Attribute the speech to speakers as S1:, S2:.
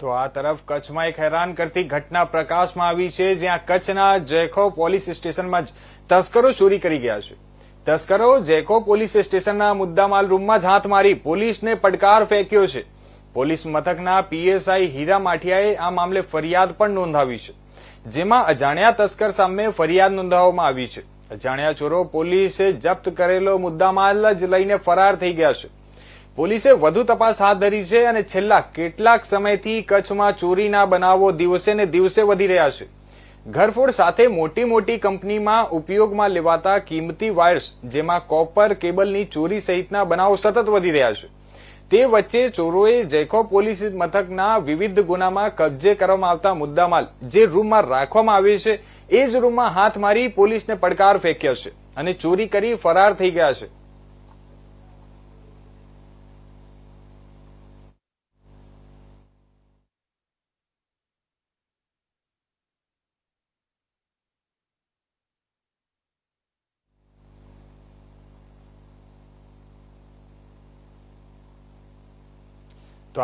S1: તો આ તરફ કચ્છમાં એક હેરાન કરતી ઘટના પ્રકાશમાં આવી છે, જ્યાં કચ્છના જેખો પોલીસ સ્ટેશનમાં જ તસ્કરો ચોરી કરી ગયા છે. તસ્કરો જેખો પોલીસ સ્ટેશનના મુદ્દામાલ રૂમમાં જ હાથ મારી પોલીસને પડકાર ફેંક્યો છે. પોલીસ મથકના પીએસઆઈ હીરા માઠિયાએ આ મામલે ફરિયાદ પણ નોંધાવી છે. જેમાં અજાણ્યા તસ્કર સામે ફરિયાદ નોંધાવવામાં આવી છે. અજાણ્યા ચોરો પોલીસે જપ્ત કરેલો મુદ્દામાલ જ લઈને ફરાર થઈ ગયા છે. પોલીસે વધુ તપાસ હાથ ધરી છે અને છેલ્લા કેટલાક સમયથી કચ્છમાં ચોરીના બનાવો દિવસે ને દિવસે વધી રહ્યા છે. ઘરફોડ સાથે મોટી મોટી કંપનીમાં ઉપયોગમાં લેવાતા કિંમતી વાયર્સ, જેમાં કોપર કેબલની ચોરી સહિતના બનાવો સતત વધી રહ્યા છે. તે વચ્ચે ચોરોએ જયખો પોલીસ મથકના વિવિધ ગુનામાં કબજે કરવામાં આવતા મુદ્દામાલ જે રૂમમાં રાખવામાં આવે છે, એ જ રૂમમાં હાથ મારી પોલીસને પડકાર ફેંક્યો છે અને ચોરી કરી ફરાર થઈ ગયા છે.